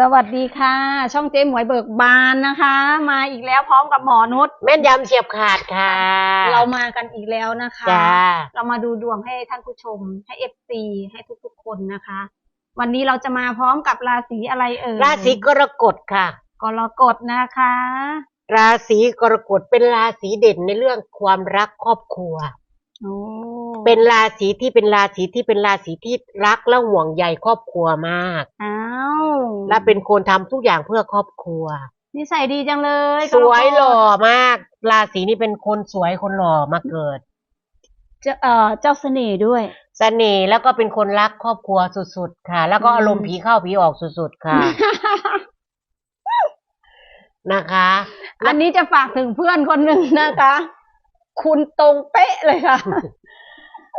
สวัสดีค่ะ ช่องเจ๊หมวยเบิกบานนะคะ มาอีกแล้วพร้อมกับหมอนุชแม่นยำเฉียบขาดค่ะ เรามากันอีกแล้วนะคะจ้าเรามาดูดวงให้ท่านผู้ชม ให้เอฟซีให้ทุกๆคนนะคะ วันนี้เราจะมาพร้อมกับราศีอะไรเอ่ยราศีกรกฎค่ะ กรกฎนะคะ ราศีกรกฎเป็นราศีเด่นในเรื่องความรักครอบครัวโอ้ เป็นราศีที่เป็นราศีที่เป็นราศีที่รักและห่วงใยครอบครัวมาก อ้าว และเป็นคนทำทุกอย่างเพื่อครอบครัว นิสัยดีจังเลย สวยกรกฎหล่อมาก ราศีนี้เป็นคนสวยคนหล่อมาเกิด เจ้าเอ่อเจ้าเสน่ห์ด้วย เสน่ห์แล้วก็เป็นคนรักครอบครัวสุดๆค่ะ แล้วก็อืมอารมณ์ผีเข้าผีออกสุดๆค่ะ นะคะ อันนี้จะฝากถึงเพื่อนคนหนึ่งนะคะ คุณตรงเป๊ะเลยค่ะ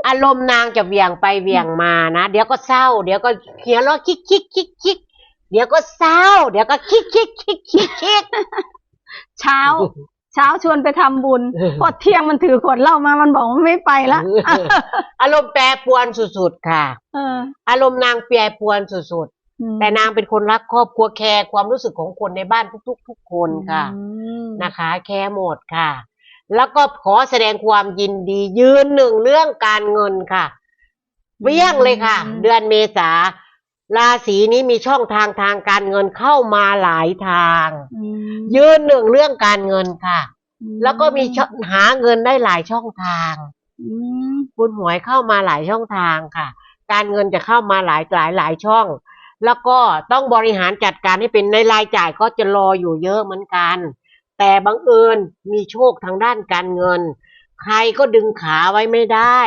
อารมณ์นางจะเหวี่ยงไปเหวี่ยงมานะ เดี๋ยวก็เศร้า เดี๋ยวก็เขียนล้อคิกคิกคิกคิกเดี๋ยวก็เศร้า เดี๋ยวก็คิกคิกคิกคิกคิกเช้า เช้าชวนไปทำบุญ พอเที่ยงมันถือขวดเหล้ามามันบอกว่าไม่ไปละอารมณ์แปรปรวนสุดๆค่ะเอออารมณ์นางแปรปรวนสุดๆแต่นางเป็นคนรักครอบครัวแคร์ความรู้สึกของคนในบ้านทุก ๆ ทุกคนค่ะอืมนะคะ แคร์หมดค่ะ แล้วก็ขอแสดงความยินดียืนหนึ่งเรื่องการเงินค่ะเบี้ยงเลยค่ะ เดือนเมษาราศีนี้มีช่องทางทางการเงินเข้ามาหลายทางอืมยืนหนึ่งเรื่องการเงินค่ะอืมแล้วก็มีช่องหาเงินได้หลายช่องทางอืมบุญหวยเข้ามาหลายช่องทางค่ะ การเงินจะเข้ามาหลายหลายหลายช่อง แล้วก็ต้องบริหารจัดการให้เป็นในรายจ่ายก็จะรออยู่เยอะเหมือนกัน แต่บังเอิญมีโชคทางด้านการเงิน ใครก็ดึงขาไว้ไม่ได้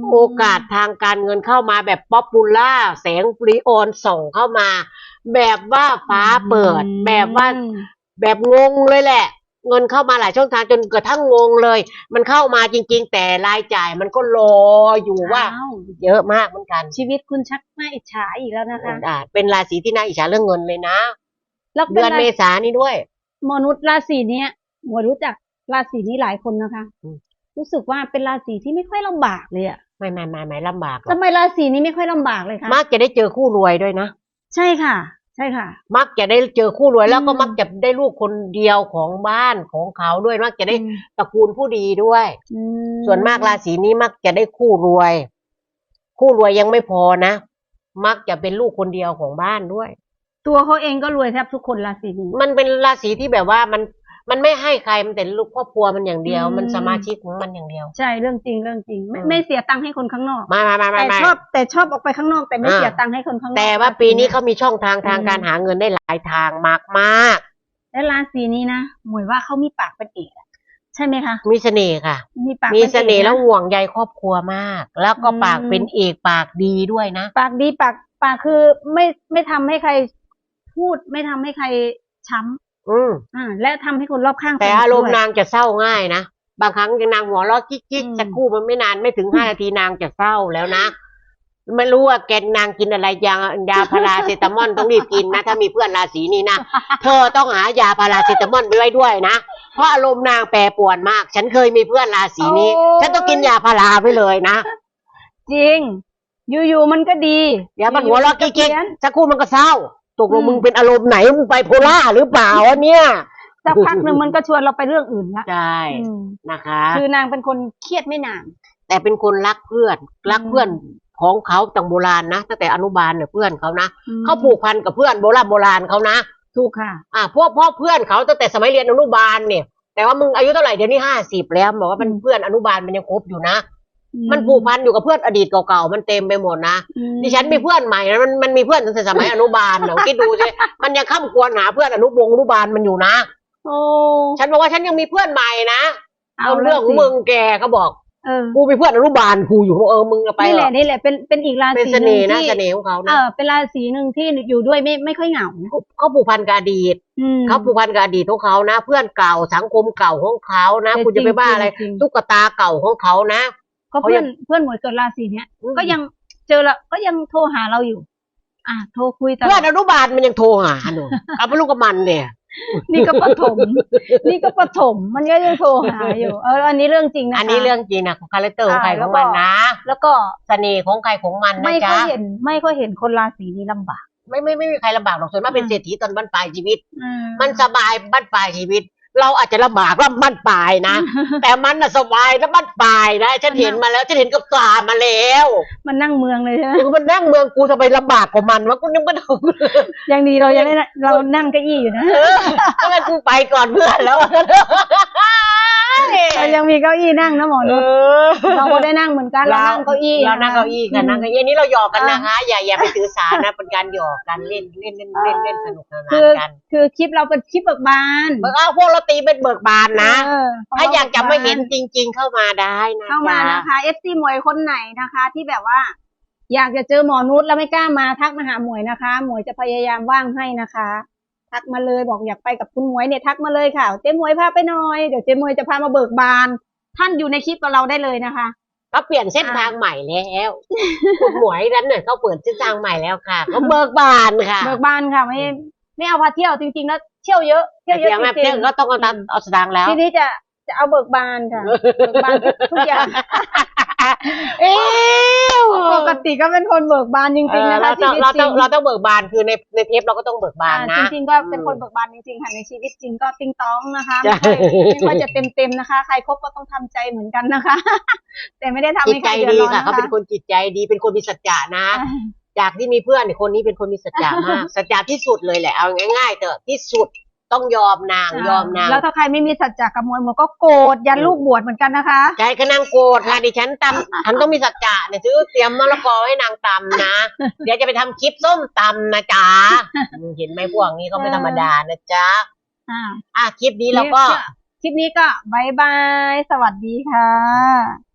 มโอกาสทางการเงินเข้ามาแบบป๊อปปูล่าแสงปรีโอนส่องเข้ามา แบบว่าฟ้าเปิด แบบว่าแบบงงเลยแหละ เงินเข้ามาหลายช่องทางจนกระทั่งงงเลย มันเข้ามาจริง ๆ แต่รายจ่ายมันก็รออยู่ว่า อ้วเยอะมากเหมือนกันชีวิตคุณชักน่าอิจฉาอีกแล้วนะคะ อ่าเป็นราศีที่น่าอิจฉาเรื่องเงินเลยนะ แล้วป็เดือนราเมษานี่ด้วย มนุษย์ราศีเนี้ยหมวยรู้จักราศีนี้หลายคนนะคะอืมรู้สึกว่าเป็นราศีที่ไม่ค่อยลำบากเลยอะไม่ไม่ไม่ไม่ลำบากหรทำอกไมราศีนี้ไม่ค่อยลำบากเลยคะมักจะได้เจอคู่รวยด้วยนะ ใช่ค่ะ ใช่ค่ะ มักจะได้เจอคู่รวยแล้วก็อืมมักจะได้ลูกคนเดียวของบ้านของเขาด้วย มักจะได้อืมตระกูลผู้ดีด้วยอืมส่วนมากราศีนี้มักจะได้คู่รวย คู่รวยยังไม่พอนะ มักจะเป็นลูกคนเดียวของบ้านด้วย ตัวเขาเองก็รวยแทบทุกคนราศีนี้ มันเป็นราศีที่แบบว่ามันมันไม่ให้ใครมันแต่ลูกครอบครัวมันอย่างเดียวอืมมันสมาชิกของมันอย่างเดียว ใช่เรื่องจริงเรื่องจริง ไม่อืมไม่เสียตังค์ให้คนข้างนอกมามามามาแต่มาชอบแต่ชอบออกไปข้างนอกแต่ไม่อ่าเสียตังค์ให้คนข้างนอกแต่ว่าปีนี้เขามีช่องทางทางอืมการหาเงินได้หลายทางมากมากและราศีนี้นะหมวยว่าเขามีปากเป็นเอกอะใช่ไหมคะๆมีเสน่ห์ค่ะ มีปากมีป็อกเสน่ห์ะแล้วห่วงใยครอบครัวมาก แล้วก็อืมปากเป็นเอกปากดีด้วยนะ ปากดีปากปากคือไม่ไม่ทำให้ใคร พูดไม่ทำให้ใครช้ำอืมอ่าและทำให้คนรอบข้างแต่สนุกอารมณ์ด้วยนางจะเศร้าง่ายนะบางครั้งนางหัวเราะกิ๊กอืมๆสักครู่มันไม่นานไม่ถึงห้านาทีนางจะเศร้าแล้วนะไม่รู้ว่าแกนางกินอะไรยายาพาราเซตามอลต้องรีบกินนะถ้ามีเพื่อนราศีนี้นะเธอต้องหายาพาราเซตามอลไปไว้ด้วยนะเพราะอารมณ์นางแปรปรวนมาก ฉันเคยมีเพื่อนราศีนี้ฉันต้องกินยาพาราไปเลยนะจริง อยู่ๆมันก็ดีเดี๋ยวมันหัวเราะกิ๊กเพี้ยนๆสักครู่มันก็เศร้า ตกลงอืมมึงเป็นอารมณ์ไหนมึงไปโพล่าหรือเปล่าวะเนี่ยสักพักหนึ่งมันก็ชวนเราไปเรื่องอื่นละใช่อืมนะคะ คือนางเป็นคนเครียดไม่นาน แต่เป็นคนรักเพื่อนรักอืมเพื่อนของเขาตั้งโบราณนะตั้งแต่อนุบาลเนี่ยเพื่อนเขานะอืมเขาผูกพันกับเพื่อนโบราณโบราณเขานะถูกค่ะ อ่าพวกพ่อเพื่อนเขาตั้งแต่สมัยเรียนอนุบาลเนี่ย แต่ว่ามึงอายุเท่าไหร่เดี๋ยวนี้ห้าสิบแล้วบอกว่ามันอืมเพื่อนอนุบาลมันยังคบอยู่นะอื มันผูกพันอยู่กับเพื่อนอดีตเก่าๆ มันเต็มไปหมดนะอืมดิฉันมีเพื่อนใหม่นะมันมันมีเพื่อนตั้งแต่สมัยอนุบาลเนาะคิดดูสิมันยังข้ามควรหาเพื่อนอนุบงอนุบาลมันอยู่นะโอ้ฉันบอกว่าฉันยังมีเพื่อนใหม่นะ เอาเอาเรื่องของแล้วสิมึงแกเขาบอกเออกูมีเพื่อนอนุบาลกูอยู่เออมึงเอาไปนี่เหแหรอละนี่แหละเป็นเป็นอีกราเป็นศีเสหนึ่น่งห์นะที่เสน่ห์ของเขาเอนะอเป็นราศีหนึ่งที่อยู่ด้วยไม่ไม่ค่อยเหงาเขาเขาผูกพันกับอดีตอืมเขาผูกพันกับอดีตของเขานะ เพื่อนเก่าสังคมเก่าของเขานะแต่คุณจะไปบ้าอะไรจริงๆตุ๊กตาเก่าของเขานะ ก็เพื่อนเพื่อนหมวยเกิดราศีเนี้ยอืมก็ยังเจอละก็ยังโทรหาเราอยู่ อะโทรคุยตลเพื่ออดนอนุบาลมันยังโทรหาหนูเอาไปลูกกับมันเนี่ยนี่ก็ปฐมนี่ก็ปฐมมันก็ยังโทรหาอยู่ เอออันนี้เรื่องจริงนะคะอันนี้เรื่องจริงนะคาแรคเตอร์ของใครอ่าของมันนะ แล้วก็เสน่ห์ของใครของมันไม่นะค่อยจ๊ะเห็น ไม่ค่อยเห็นคนราศีนี้ลำบาก ไม่ไม่ไม่มีใครลำบากหรอกส่วนมากเป็นอืมเศรษฐีตอนบ้านปลายชีวิตอืมันสบายบ้านปลายชีวิต เราอาจจะลำบากว่าบ้านปลายนะ แต่มันน่ะสบายนะบ้านปลายนะฉันเห็นมาแล้วฉันเห็นกับตามาแล้วมันนั่งเมืองเลยใช่ไหมกูมันนั่งเมืองกูทำไมลำบากกว่ามันวะกูนึกไม่ถูกยังดีเรายังได้เรานั่งเก้าอี้อยู่นะเออทำไมกูไปก่อนเพื่อนแล้ว เรายังมีเก้าอี้นั่งนะหมอเอนุชอเราก็ได้นั่งเหมือนกันเรานั่งเก้าอี้เรานั่งเก้าอี้กันนั่งเก้าอี้นี่เราหยอกกันอ่านะคะอย่าอย่าไปถือสานะเป็นการหยอกกันเล่นเล่นเล่นเล่นเล่นสนุกสนาคืนอกัน คือคลิปเราเป็นคลิปเบิกบานเบิกเอาพวกเราตีเป็นเบิกบานนะเออถ้าอยากจะไม่เห็นจริง ๆ เข้ามาได้นะเข้ามาจ๊ะนะคะ FC หมวยคนไหนนะคะ ที่แบบว่าอยากจะเจอหมอนุชแล้วไม่กล้ามาทักมาหาหมวยนะคะ หมวยจะพยายามว่างให้นะคะ ทักมาเลยบอกอยากไปกับคุณหมวยเนี่ยทักมาเลยค่ะ เจ๊หมวยพาไปหน่อยเดี๋ยวเจ๊หมวยจะพามาเบิกบาน ท่านอยู่ในคลิปกับเราได้เลยนะคะเขาเปลี่ยนเส้นทางใหม่แล้วคุณหมวยนั้นเนี่ยเขาเปิดเส้นทางใหม่แล้วค่ะเขาเบิกบานค่ะ เบิกบานค่ะไม่ไม่เอาพาเที่ยวจริงๆแล้วเที่ยวเยอะเที่ยวเยอะเดี๋ยวจแม่ริเพื่องนก็ต้องเอาตังค์เอาสตางค์แล้วๆทีนี้จะจะเอาเบิกบานค่ะเบิกบานทุกอย่าง เอ้วปกติก็เป็นคนเบิกบานจเอริงๆอนะคะเราชีต้องวิตเราจริต้องงเราต้องเบิกบานคือในในเทปเราก็ต้องเบิกบานอ่านะ จริงๆก็เป็นคนเบิกบานจริงๆค่ะในชีวิตจริงก็ติ้งต้องนะคะใช่ ไม่ค่อยไม่ค่อยจะเต็มๆนะคะ ใครคบก็ต้องทำใจเหมือนกันนะคะ แต่ไม่ได้ทำจิตให้ใคใจรเดือดดีร้อนค่ะนะเขาคะเป็นคนจิตใจดีเป็นคนมีสัจจะนะ จากที่มีเพื่อนเนี่ยคนนี้เป็นคนมีสัจจะมาก สัจจะที่สุดเลยแหละเอาง่ายๆเถอะที่สุด ต้องยอมนางยอมนางแล้วถ้าใครไม่มีสัจจะกับมวยมวยก็โกรธยันลูกบวชเหมือนกันนะคะใจก็นางโกรธค่ะดิฉันตำฉันต้องมีสัจจะเนี่ยซื้อเตรียมมะละกอให้นางตำนะ เดี๋ยวจะไปทำคลิปส้มตำนะจ๊ะอืมเห็นไหมพวกนี้เขาไม่ธรรมดานะจ๊ะอ่าอะคลิปนี้เราก็คลิปนี้ก็บายบาย สวัสดีค่ะ